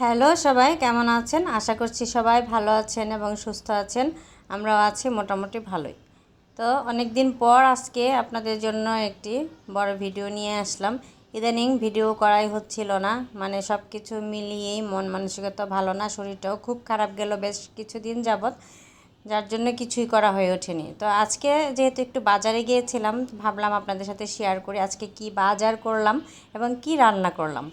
Hello সবাই, কেমন আছেন? আশা করছি সবাই ভালো আছেন এবং সুস্থ আছেন। আমরাও আছি মোটামুটি ভালোই। তো অনেক দিন পর আজকে আপনাদের জন্য একটি বড় ভিডিও নিয়ে আসলাম। ইদানিং ভিডিও করাই হচ্ছিল না মানে সব কিছু মিলিয়েই মন মানসিকতা ভালো না, শরীরটাও খুব খারাপ গেল বেশ কিছুদিন যাবৎ, যার জন্য কিছুই করা হয়ে ওঠেনি। তো আজকে যেহেতু একটু বাজারে গিয়েছিলাম, ভাবলাম আপনাদের সাথে শেয়ার করি আজকে কি বাজার করলাম এবং কি রান্না করলাম।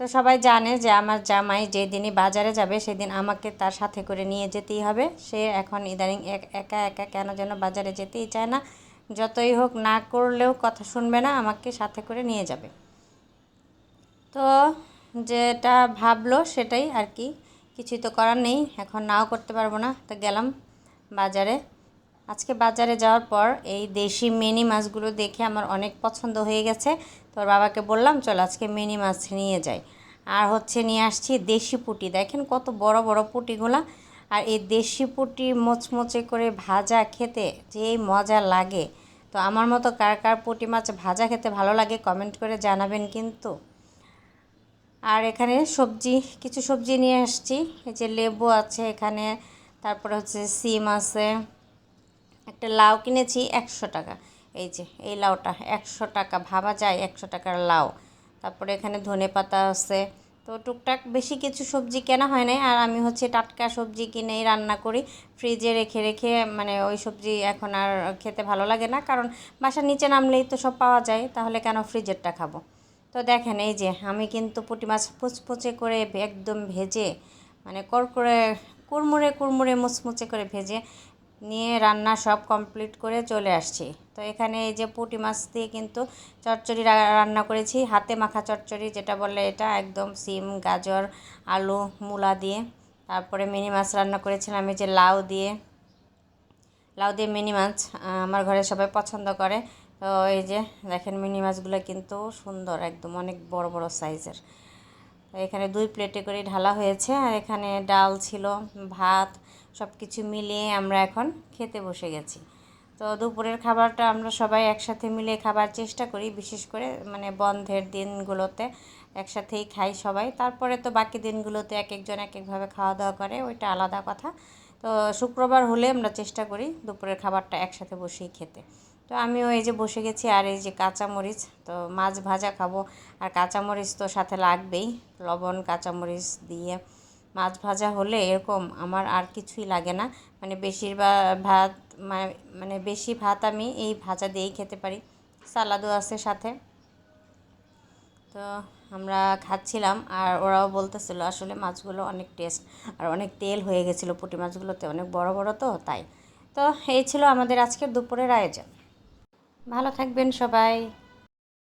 তো সবাই জানে যে আমার জামাই যেদিনই বাজারে যাবে সেদিন আমাকে তার সাথে করে নিয়ে যেতেই হবে। সে এখন ইদানিং এক- একা কেন যেন বাজারে যেতেই চায় না। যতই হোক না করলেও কথা শুনবে না, আমাকে সাথে করে নিয়ে যাবে। তো যেটা ভাবলো সেটাই আর কি। কিছুই তো করার নেই, এখন নাও করতে পারব না। তো গেলাম বাজারে। আজকে বাজারে যাওয়ার পর এই দেশি মিনি মাছগুলো দেখে আমার অনেক পছন্দ হয়ে গেছে। তোর বাবাকে বললাম, চল আজকে মিনি মাছ নিয়ে যাই। আর হচ্ছে নিয়ে আসছি দেশি পুঁটি। দেখেন কত বড় বড় পুঁটিগুলা। আর এই দেশি পুঁটি মোচমোচে করে ভাজা খেতে যেই মজা লাগে। তো আমার মতো কার কার পুঁটি মাছ ভাজা খেতে ভালো লাগে কমেন্ট করে জানাবেন কিন্তু। আর এখানে সবজি, কিছু সবজি নিয়ে আসছি। এই যে লেবু আছে এখানে, তারপরে হচ্ছে সিম আছে। একটা লাউ কিনেছি একশো টাকা। এই যে, এই লাউটা একশো টাকা, ভাবা যায় একশো টাকার লাউ। তারপরে এখানে ধনে পাতা আছে। তো টুকটাক বেশি কিছু সবজি কেনা হয় নাই। আর আমি হচ্ছে টাটকা সবজি কিনেই রান্না করি। ফ্রিজে রেখে রেখে মানে ওই সবজি এখন আর খেতে ভালো লাগে না। কারণ বাসার নিচে নামলেই তো সব পাওয়া যায়। তাহলে কেন ফ্রিজেরটা খাব? তো দেখেন, এই যে আমি কিন্তু পুঁটি মাছ ফুচফুচে করে একদম ভেজে মানে করকরে কুড়মুড়ে কুড়মুড়ে মুচমুচে করে ভেজে নিয়ে রান্না সব কমপ্লিট করে চলে আসছি। তো এখানে এই যে পুঁটি মাছ দিয়ে কিন্তু চচ্চড়ি রান্না করেছি। হাতে মাখা চচ্চড়ি যেটা বলে এটা, একদম সিম, গাজর, আলু, মূলা দিয়ে। তারপরে মিনি মাছ রান্না করেছিলাম, এই যে লাউ দিয়ে। লাউ দিয়ে মিনি মাছ আমার ঘরে সবাই পছন্দ করে। তো এই যে দেখেন মিনি মাছগুলো কিন্তু সুন্দর, একদম অনেক বড় বড় সাইজের এখানে দুই প্লেটে করে ঢালা হয়েছে আর এখানে ডাল ছিল, ভাত সব কিছু মিলিয়ে আমরা এখন খেতে বসে গেছি। তো দুপুরের খাবারটা আমরা সবাই একসাথে মিলে খাবার চেষ্টা করি, বিশেষ করে মানে বন্ধের দিনগুলোতে একসাথেই খাই সবাই। তারপরে তো বাকি দিনগুলোতে এক একজন এক একভাবে খাওয়া দাওয়া করে, ওইটা আলাদা কথা। তো শুক্রবার হলে আমরা চেষ্টা করি দুপুরের খাবারটা একসাথে বসেই খেতে। তো আমিও এই যে বসে গেছি আর এই যে কাঁচামরিচ, তো মাছ ভাজা খাব। আর কাঁচামরিচ তো সাথে লাগবেই, লবণ, কাঁচামরিচ দিয়ে। মাছ ভাজা হলে এরকম আমার আর কিছুই লাগে না। মানে বেশিরভাগ ভাত মা- মানে বেশি ভাত আমি এই ভাজা দিয়েই খেতে পারি। সালাদও আছে সাথে। তো আমরা খাচ্ছিলাম আর ওরাও বলতেছিল আসলে মাছগুলো অনেক টেস্ট। আর অনেক তেল হয়ে গেছিল পুঁটি মাছগুলোতে, অনেক বড় বড় তো, তাই। তো এই ছিল আমাদের আজকের দুপুরের আয়োজন। ভালো থাকবেন সবাই।